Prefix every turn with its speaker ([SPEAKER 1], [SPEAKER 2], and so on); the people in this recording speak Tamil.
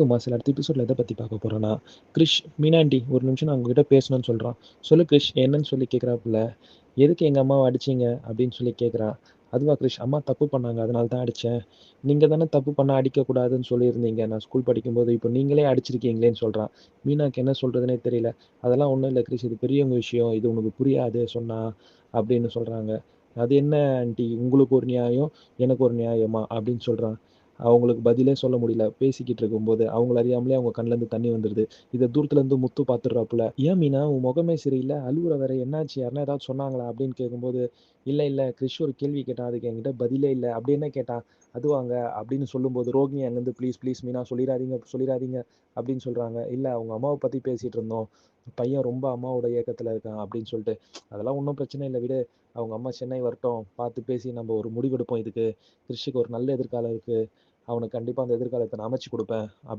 [SPEAKER 1] ஆமா சில அடுத்த எபிசோட்ல எதை பத்தி பார்க்க போறோம்னா, கிரிஷ் மீனா ஒரு நிமிஷம் நான் உங்ககிட்ட பேசணும்னு சொல்றான். சொல்லு கிரிஷ் என்னன்னு சொல்லி கேட்குறாப்புல. எதுக்கு எங்க அம்மாவை அடிச்சீங்க? அப்படின்னு சொல்லி கேட்குறான். அதுவா கிரிஷ் அம்மா தப்பு பண்ணாங்க. அதனால தான் அடிச்சேன். நீங்க தானே தப்பு பண்ண அடிக்கக்கூடாதுன்னு சொல்லியிருந்தீங்க. நான் ஸ்கூல் படிக்கும்போது. இப்போ நீங்களே அடிச்சிருக்கீங்களேன்னு சொல்றான். மீனாக்கு என்ன சொல்கிறதுனே தெரியல. அதெல்லாம் ஒன்றும் இல்லை கிரிஷ். இது பெரியவங்க விஷயம். இது உனக்கு புரியாது சொன்னா அப்படின்னு சொல்றாங்க. அது என்ன ஆண்டி உங்களுக்கு ஒரு நியாயம், எனக்கு ஒரு நியாயமா? அப்படின்னு சொல்கிறான் அவங்களுக்கு பதிலே சொல்ல முடியல. பேசிக்கிட்டு இருக்கும்போது, அவங்கள அறியாமலே அவங்க கண்லேருந்து தண்ணி வந்துடுது இதை தூரத்துலேருந்து முத்து பார்த்துடுறாப்புல. "ஏன் மீனா உன் முகமே சரியில்லை அழுகுற வேற என்னாச்சு? யாருனா ஏதாவது சொன்னாங்களா?" அப்படின்னு கேட்கும்போது, இல்லை இல்லை கிறிஷ் ஒரு கேள்வி கேட்டான். அதுக்கு என்கிட்ட பதிலே இல்லை "அப்படி என்ன கேட்டான்?" "அதுவாங்க" அப்படின்னு சொல்லும்போது, ரோகிணி அங்கேருந்து "ப்ளீஸ், ப்ளீஸ் மீனா சொல்லிடாதீங்க சொல்லிடாதீங்க அப்படின்னு சொல்கிறாங்க இல்லை அவங்க அம்மாவை பற்றி பேசிகிட்டு இருந்தோம். பையன் ரொம்ப அம்மாவோட ஏக்கத்துல இருக்கான்." அப்படின்னு சொல்லிட்டு, "அதெல்லாம் ஒண்ணும் பிரச்சனை இல்லை விடு. அவங்க அம்மா சென்னை வரட்டும். பார்த்து பேசி நம்ம ஒரு முடிவெடுப்போம் இதுக்கு. கிறிஷுக்கு ஒரு நல்ல எதிர்காலம் இருக்கு. அவனுக்கு கண்டிப்பா அந்த எதிர்காலத்தை நான் அமைச்சு கொடுப்பேன் அப்